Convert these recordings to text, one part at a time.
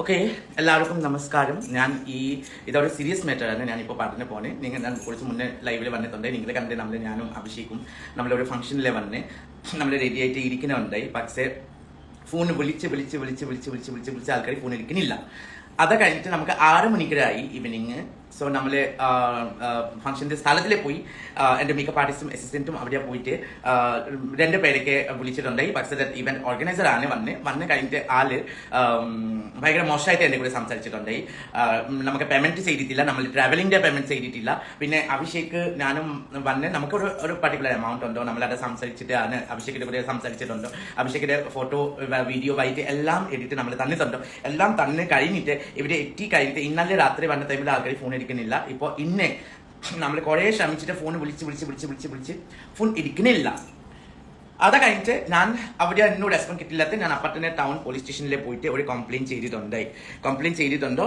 Okay. എല്ലാവർക്കും നമസ്കാരം. ഞാൻ ഈ ഇതൊരു സീരിയസ് മാറ്ററാണ് ഞാനിപ്പോൾ പറഞ്ഞു പോണേ നിങ്ങൾ ഞാൻ കുറച്ച് മുന്നേ ലൈവിൽ വന്നിട്ടുണ്ട്. നിങ്ങൾ കണ്ട് നമ്മൾ ഞാനും അഭിഷേകും നമ്മളൊരു ഫംഗ്ഷനിൽ വന്ന് നമ്മൾ റെഡി ആയിട്ട് ഇരിക്കുന്നുണ്ടായി പക്ഷേ ഫോൺ വിളിച്ച് വിളിച്ച് വിളിച്ച് വിളിച്ച് വിളിച്ച് വിളിച്ച് വിളിച്ച് ആൾക്കാർ ഫോൺ ഇരിക്കുന്നില്ല അത് കഴിഞ്ഞിട്ട് നമുക്ക് ആറ് മണിക്കൂറായി ഈവനിങ് സോ നമ്മൾ ഫംഗ്ഷന്റെ സ്ഥലത്തിൽ പോയി എന്റെ മേക്കപ്പ് ആർട്ടിസ്റ്റും അസിസ്റ്റന്റും അവിടെ പോയിട്ട് രണ്ട് പേരൊക്കെ വിളിച്ചിട്ടുണ്ടായി പക്ഷേ ഇവന്റ് ഓർഗനൈസർ ആണ് വന്ന്. വന്ന് കഴിഞ്ഞിട്ട് ആൾ ആം, ഭയങ്കര മോശമായിട്ട് എന്റെ കൂടെ സംസാരിച്ചിട്ടുണ്ടായി നമുക്ക് പേയ്മെന്റ് ചെയ്തിട്ടില്ല. നമ്മൾ ട്രാവലിന്റെ പേയ്മെന്റ് ചെയ്തിട്ടില്ല. പിന്നെ അഭിഷേക് ഞാനും വന്ന് നമുക്കൊരു ഒരു പർട്ടിക്കുലർ എമൗണ്ട് ഉണ്ടോ? നമ്മളത് ആണ് അഭിഷേകിന്റെ കൂടെ സംസാരിച്ചിട്ടുണ്ടോ? അഭിഷേകിന്റെ ഫോട്ടോ വീഡിയോ വൈറ്റ് എല്ലാം എഡിറ്റ് നമ്മൾ തന്നിട്ടുണ്ടോ? എല്ലാം തന്നെ കഴിഞ്ഞിട്ട് ഇവിടെ എത്തി കഴിഞ്ഞിട്ട് ഇന്നലെ രാത്രി വന്ന ടൈമിൽ ആൾക്കാർ ഫോൺ എടുക്കുന്നില്ല ഇപ്പോൾ ഇന്നെ നമ്മൾ കുറേ ശ്രമിച്ചിട്ട് ഫോൺ വിളിച്ച് വിളിച്ച് വിളിച്ച് വിളിച്ച് വിളിച്ച് ഫോൺ ഇരിക്കുന്നില്ല. അത് കഴിഞ്ഞിട്ട് ഞാൻ അവിടെ എന്നോട് റെസ്പോണ്ട് കിട്ടില്ലാത്ത ഞാൻ അപ്പത്തന്നെ ടൗൺ പോലീസ് സ്റ്റേഷനിൽ പോയിട്ട് ഒരു കംപ്ലൈന്റ് ചെയ്തിട്ടുണ്ടായി കംപ്ലൈന്റ് ചെയ്തിട്ടുണ്ടോ?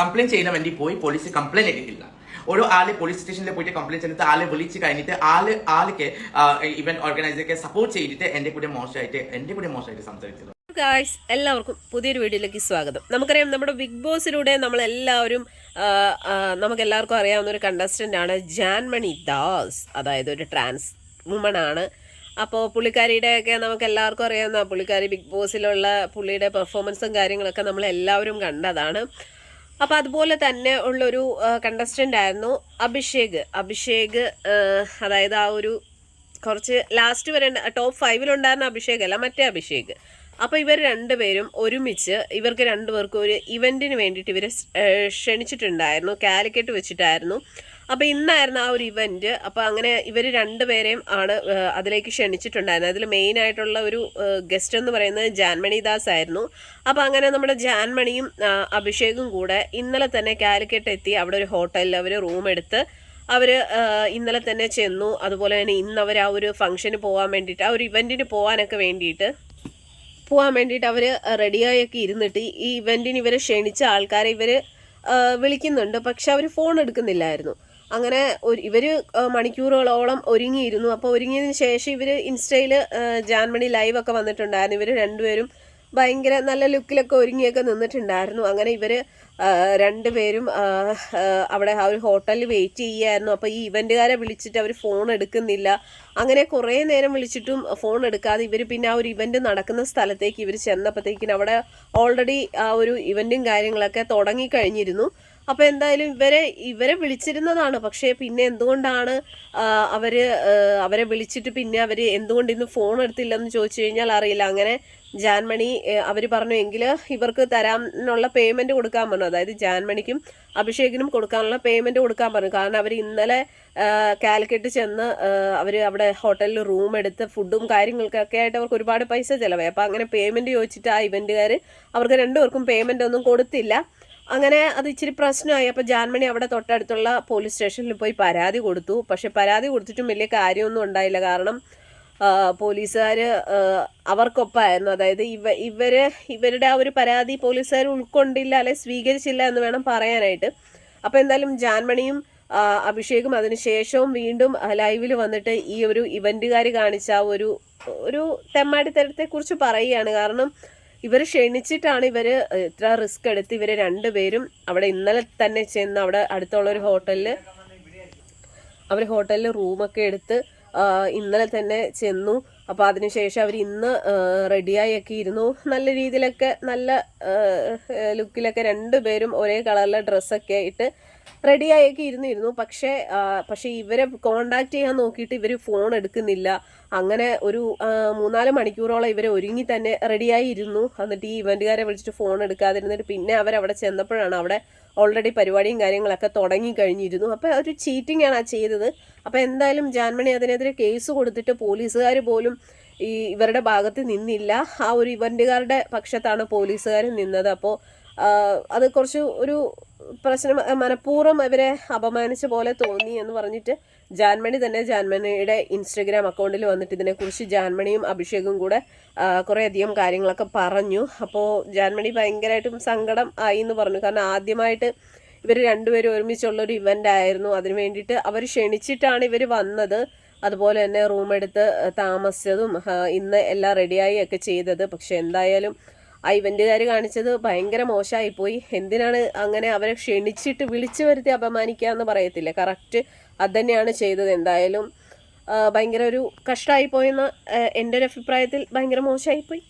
കംപ്ലൈന്റ് ചെയ്യുന്ന വേണ്ടി പോയി പോലീസ് കംപ്ലൈന്റ് ചെയ്തിട്ടില്ല. ഒരു ആൾ പോലീസ് സ്റ്റേഷനിൽ പോയിട്ട് കംപ്ലൈന്റ് ചെയ്തിട്ട് ആളെ വിളിച്ച് കഴിഞ്ഞിട്ട് ആൾ ആൾക്ക് ഇവന്റ് ഓർഗനൈസർക്ക് സപ്പോർട്ട് ചെയ്തിട്ട് എന്റെ കൂടെ മോശമായിട്ട് എന്റെ കൂടെ മോശമായിട്ട് സംസാരിച്ചത്. ഗായ്സ് എല്ലാവർക്കും പുതിയൊരു വീഡിയോയിലേക്ക് സ്വാഗതം. നമുക്കറിയാം നമ്മുടെ ബിഗ് ബോസിലൂടെ നമ്മളെല്ലാവരും നമുക്കെല്ലാവർക്കും അറിയാവുന്ന ഒരു കണ്ടസ്റ്റന്റ് ആണ് ജാൻമണി ദാസ്. അതായത് ഒരു ട്രാൻസ് വുമൺ ആണ്. അപ്പോൾ പുള്ളിക്കാരിയുടെയൊക്കെ നമുക്ക് എല്ലാവർക്കും അറിയാവുന്ന പുള്ളിക്കാരി ബിഗ് ബോസിലുള്ള പുള്ളിയുടെ പെർഫോമൻസും കാര്യങ്ങളൊക്കെ നമ്മൾ എല്ലാവരും കണ്ടതാണ്. അപ്പോൾ അതുപോലെ തന്നെ ഉള്ളൊരു കണ്ടസ്റ്റന്റ് ആയിരുന്നു അഭിഷേക്. അഭിഷേക് അതായത് ആ ഒരു കുറച്ച് ലാസ്റ്റ് വരെ ടോപ്പ് ഫൈവിലുണ്ടായിരുന്ന അഭിഷേക് അല്ല മറ്റേ അഭിഷേക്. അപ്പോൾ ഇവർ രണ്ടുപേരും ഒരുമിച്ച് ഇവർക്ക് രണ്ടുപേർക്കും ഒരു ഇവന്റിന് വേണ്ടിയിട്ട് ഇവരെ ക്ഷണിച്ചിട്ടുണ്ടായിരുന്നു കാലിക്കറ്റ് വെച്ചിട്ടായിരുന്നു. അപ്പോൾ ഇന്നായിരുന്നു ആ ഒരു ഇവന്റ് അപ്പോൾ അങ്ങനെ ഇവർ രണ്ടുപേരെയും ആണ് അതിലേക്ക് ക്ഷണിച്ചിട്ടുണ്ടായിരുന്നത്. അതിൽ മെയിൻ ആയിട്ടുള്ള ഒരു ഗസ്റ്റ് എന്ന് പറയുന്നത് ജാൻമണി ദാസ് ആയിരുന്നു. അപ്പോൾ അങ്ങനെ നമ്മുടെ ജാൻമണിയും അഭിഷേകും കൂടെ ഇന്നലെ തന്നെ കാലിക്കറ്റ് എത്തി. അവിടെ ഒരു ഹോട്ടലിൽ അവർ റൂം എടുത്ത് അവർ ഇന്നലെ തന്നെ ചെന്നു. അതുപോലെ തന്നെ ഇന്ന് അവർ ആ ഒരു ഫംഗ്ഷന് പോകാൻ വേണ്ടിയിട്ട് ആ ഒരു ഇവന്റിന് പോകാനൊക്കെ വേണ്ടിയിട്ട് പോകാൻ വേണ്ടിയിട്ട് അവർ റെഡിയായൊക്കെ ഇരുന്നിട്ട് ഈ ഇവന്റിന് ഇവരെ ക്ഷണിച്ച ആൾക്കാരെ ഇവർ വിളിക്കുന്നുണ്ട്. പക്ഷെ അവർ ഫോൺ എടുക്കുന്നില്ലായിരുന്നു. അങ്ങനെ ഒരു ഇവർ മണിക്കൂറുകളോളം ഒരുങ്ങിയിരുന്നു. അപ്പോൾ ഒരുങ്ങിയതിന് ശേഷം ഇവർ ഇൻസ്റ്റയിൽ ജാൻമണി ലൈവ് ഒക്കെ വന്നിട്ടുണ്ടായിരുന്നു. ഇവർ രണ്ടുപേരും ഭയങ്കര നല്ല ലുക്കിലൊക്കെ ഒരുങ്ങിയൊക്കെ നിന്നിട്ടുണ്ടായിരുന്നു. അങ്ങനെ ഇവർ രണ്ടുപേരും അവിടെ ആ ഒരു ഹോട്ടലിൽ വെയിറ്റ് ചെയ്യായിരുന്നു അപ്പോൾ ഈ ഇവന്റുകാരെ വിളിച്ചിട്ട് അവർ ഫോൺ എടുക്കുന്നില്ല. അങ്ങനെ കുറേ നേരം വിളിച്ചിട്ടും ഫോൺ എടുക്കാതെ ഇവർ പിന്നെ ആ ഒരു ഇവന്റ് നടക്കുന്ന സ്ഥലത്തേക്ക് ഇവർ ചെന്നപ്പോഴത്തേക്കിനും അവിടെ ഓൾറെഡി ആ ഒരു ഇവന്റും കാര്യങ്ങളൊക്കെ തുടങ്ങിക്കഴിഞ്ഞിരുന്നു. അപ്പോൾ എന്തായാലും ഇവരെ ഇവരെ വിളിച്ചിരുന്നതാണ്. പക്ഷേ പിന്നെ എന്തുകൊണ്ടാണ് അവർ അവരെ വിളിച്ചിട്ട് പിന്നെ അവർ എന്തുകൊണ്ട് ഇന്ന് ഫോൺ എടുത്തില്ലെന്ന് ചോദിച്ചു കഴിഞ്ഞാൽ അറിയില്ല. അങ്ങനെ ജാൻമണി അവർ പറഞ്ഞു എങ്കിൽ ഇവർക്ക് തരാനുള്ള പേയ്മെന്റ് കൊടുക്കാൻ പറഞ്ഞു. അതായത് ജാൻമണിക്കും അഭിഷേകിനും കൊടുക്കാനുള്ള പേയ്മെന്റ് കൊടുക്കാൻ പറഞ്ഞു. കാരണം അവർ ഇന്നലെ കാലിക്കറ്റ് ചെന്ന് അവർ അവിടെ ഹോട്ടലിൽ റൂം എടുത്ത് ഫുഡും കാര്യങ്ങൾക്കൊക്കെ ആയിട്ട് അവർക്ക് ഒരുപാട് പൈസ ചിലവായി. അപ്പോൾ അങ്ങനെ പേയ്മെന്റ് ചോദിച്ചിട്ട് ആ ഇവന്റുകാർ അവർക്ക് രണ്ടുപേർക്കും പേയ്മെന്റ് ഒന്നും കൊടുത്തില്ല. അങ്ങനെ അത് ഇച്ചിരി പ്രശ്നമായി. അപ്പോൾ ജാൻമണി അവിടെ തൊട്ടടുത്തുള്ള പോലീസ് സ്റ്റേഷനിൽ പോയി പരാതി കൊടുത്തു. പക്ഷെ പരാതി കൊടുത്തിട്ടും വലിയ കാര്യമൊന്നും ഉണ്ടായില്ല. കാരണം പോലീസുകാർ അവർക്കൊപ്പമായിരുന്നു അതായത് ഇവ ഇവർ ഇവരുടെ ആ ഒരു പരാതി പോലീസുകാർ ഉൾക്കൊണ്ടില്ല അല്ലെ സ്വീകരിച്ചില്ല എന്ന് വേണം പറയാനായിട്ട്. അപ്പോൾ എന്തായാലും ജാൻമണിയും അഭിഷേകും അതിനുശേഷവും വീണ്ടും ലൈവിൽ വന്നിട്ട് ഈ ഒരു ഇവന്റുകാർ കാണിച്ച ഒരു ഒരു തെമ്മാടിത്തരത്തെക്കുറിച്ച് പറയുകയാണ്. കാരണം ഇവർ ക്ഷണിച്ചിട്ടാണ് ഇവർ ഇത്ര റിസ്ക് എടുത്ത് ഇവർ രണ്ടുപേരും അവിടെ ഇന്നലെ തന്നെ ചെന്ന് അവിടെ അടുത്തുള്ള ഒരു ഹോട്ടലിൽ അവർ ഹോട്ടലിൽ റൂമൊക്കെ എടുത്ത് ഇന്നലെ തന്നെ ചെന്നു. അപ്പോൾ അതിനുശേഷം അവർ ഇന്ന് റെഡിയായി ഒക്കെ ഇരുന്നു. നല്ല രീതിയിലൊക്കെ നല്ല ലുക്കിലൊക്കെ രണ്ടുപേരും ഒരേ കളറിലെ ഡ്രസ്സൊക്കെ ഇട്ട് റെഡിയായൊക്കെ ഇരുന്നിരുന്നു. പക്ഷേ പക്ഷെ ഇവരെ കോണ്ടാക്ട് ചെയ്യാൻ നോക്കിയിട്ട് ഇവർ ഫോൺ എടുക്കുന്നില്ല. അങ്ങനെ ഒരു മൂന്നാൽ മണിക്കൂറോളം ഇവരെ ഒരുങ്ങി തന്നെ റെഡിയായി ഇരുന്നു എന്നിട്ട് ഈ ഇവന്റുകാരെ വിളിച്ചിട്ട് ഫോൺ എടുക്കാതിരുന്നിട്ട് പിന്നെ അവരവിടെ ചെന്നപ്പോഴാണ് അവിടെ ഓൾറെഡി പരിപാടിയും കാര്യങ്ങളൊക്കെ തുടങ്ങി കഴിഞ്ഞിരുന്നു. അപ്പോൾ ഒരു ചീറ്റിംഗ് ആണ് ആ ചെയ്തത്. അപ്പോൾ എന്തായാലും ജാൻമണി അതിനെതിരെ കേസ് കൊടുത്തിട്ട് പോലീസുകാർ പോലും ഈ ഇവരുടെ ഭാഗത്ത് നിന്നില്ല. ആ ഒരു ഇവന്റുകാരുടെ പക്ഷത്താണ് പോലീസുകാർ നിന്നത്. അപ്പോൾ അത് കുറച്ച് ഒരു പ്രശ്നം മനഃപൂർവം ഇവരെ അപമാനിച്ച പോലെ തോന്നി എന്ന് പറഞ്ഞിട്ട് ജാൻമണി തന്നെ ജാൻമണിയുടെ ഇൻസ്റ്റഗ്രാം അക്കൗണ്ടിൽ വന്നിട്ട് ഇതിനെക്കുറിച്ച് ജാൻമണിയും അഭിഷേകും കൂടെ കുറേയധികം കാര്യങ്ങളൊക്കെ പറഞ്ഞു. അപ്പോൾ ജാൻമണി ഭയങ്കരമായിട്ടും സങ്കടം ആയി എന്ന് പറഞ്ഞു. കാരണം ആദ്യമായിട്ട് ഇവർ രണ്ടുപേരും ഒരുമിച്ചുള്ള ഒരു ഇവന്റ് ആയിരുന്നു. അതിന് വേണ്ടിയിട്ട് അവർ ക്ഷണിച്ചിട്ടാണ് ഇവർ വന്നത്. അതുപോലെ തന്നെ റൂം എടുത്ത് താമസിച്ചതും ഇന്ന് എല്ലാം റെഡിയായി ഒക്കെ ചെയ്തത്. പക്ഷെ എന്തായാലും ആ ഇവന്റുകാർ കാണിച്ചത് ഭയങ്കര മോശമായിപ്പോയി എന്തിനാണ് അങ്ങനെ അവരെ ക്ഷണിച്ചിട്ട് വിളിച്ചു വരുത്തി അപമാനിക്കുക എന്ന് പറയത്തില്ല. കറക്റ്റ് അത് തന്നെയാണ് ചെയ്തത്. എന്തായാലും ഭയങ്കര ഒരു കഷ്ടമായിപ്പോയെന്ന് എന്റെ ഒരു അഭിപ്രായത്തിൽ ഭയങ്കര മോശമായിപ്പോയി